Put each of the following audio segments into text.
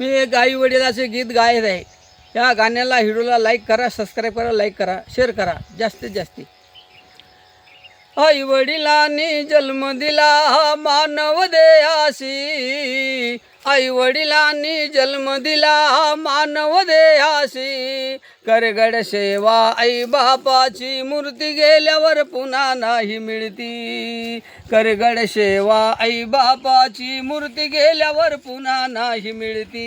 मी एक आई वडिलाचे गीत गायत आहे या गाण्याला व्हिडिओला लाईक करा सबस्क्राईब करा लाईक करा शेअर करा. जास्तीत जास्ती. आई वडिलांनी जन्म दिला मानव देहासी आई वडिलांनी जन्म दिला मानव देहासी करगड सेवा आई बापाची मूर्ती गेल्यावर पुन्हा नाही मिळती. करगड सेवा आई बापाची मूर्ती गेल्यावर पुन्हा नाही मिळती.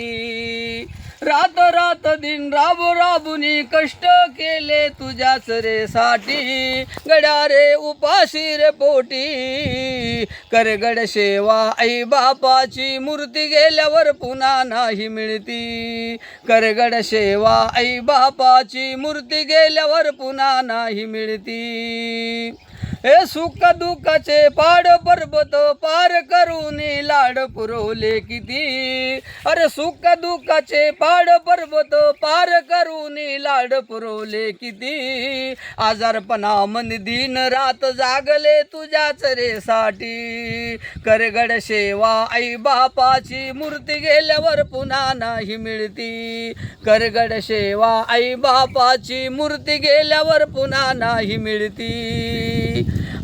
रात रात दिन राबू राबुनी कष्ट केले तुझ्याच रे साठी. गड्या रे उपाशी रे पोटी. करगड सेवा आई बापाची. मूर्ती गेल्यावर पुन्हा नाही मिळती. करगड सेवा आई बापाची. मूर्ती गेल्यावर पुन्हा नाही मिळती. हे सुख दुःखाचे पाड पर्वत पार करून लाड पुरवले किती? अरे सुख दुःखाचे पाड पर्वत पार करून लाड पुरवले किती? आजारपणा मन दिन रात जागले तुझ्याच रे साठी. करगड सेवा आई बापाची मूर्ती गेल्यावर पुन्हा नाही मिळती. करगड सेवा आई बापाची मूर्ती गेल्यावर पुन्हा नाही मिळती.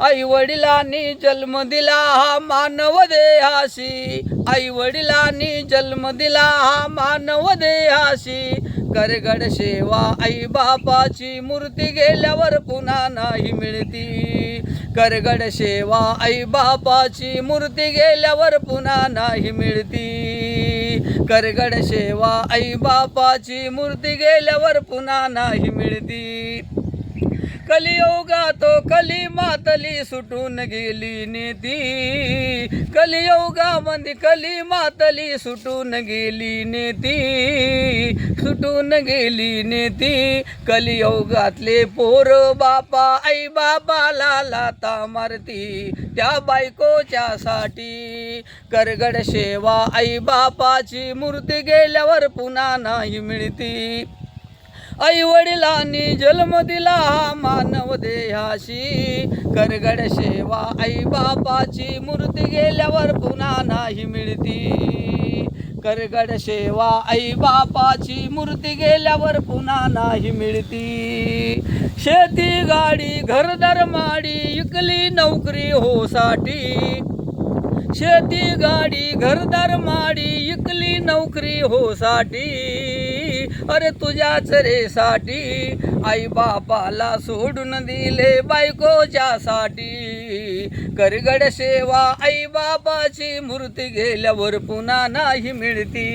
आई वडिलांनी जन्म दिला हा मानव देहासी आई वडिलांनी जन्म दिला हा मानव देहाशी. करगड सेवा आई बापाची मूर्ती गेल्यावर पुन्हा नाही मिळती. करगड सेवा आई बापाची मूर्ती गेल्यावर पुन्हा नाही मिळती. करगड सेवा आई बापाची मूर्ती गेल्यावर पुन्हा नाही मिळती. कलियुगात कली मातली सुटून गेली नेती कलियोगामध्ये कली मातली सुटून गेली नेती सुटून गेली नेती कलियोगातले पोर बापा आई बाबाला लाता मारती त्या बायकोच्या साठी. करगड सेवा आई बापाची मूर्ती गेल्यावर पुन्हा नाही मिळती. आई वडिलांनी जन्म दिला हा मानव देहाशी. करगड सेवा आई बापाची मूर्ती गेल्यावर पुन्हा नाही मिळती. करगड सेवा आई बापाची मूर्ती गेल्यावर पुन्हा नाही मिळती. शेती गाडी घरदार माडी इकली नोकरी होसाठी शेती गाडी घरदार माडी इकली नोकरी हो साठी. अरे तुझ्याच रे साठी. आई बापाला सोडून दिले बायकोच्या साठी. करगड सेवा आई बापाची मूर्ती गेल्यावर पुन्हा नाही मिळती.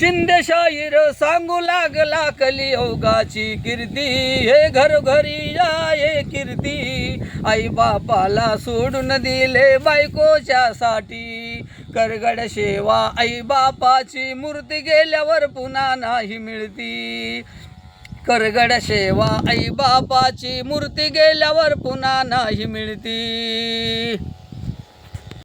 शिंदेशाहीर सांगू लागला कलियोगाची कीर्ती. हे घरोघरी आहे कीर्ती. आई बापाला सोडून दिले बायकोच्यासाठी करगड सेवा आई बापाची मूर्ती गेल्यावर पुन्हा नाही मिळती. करगड सेवा आई बापाची मूर्ती गेल्यावर पुन्हा नाही मिळती.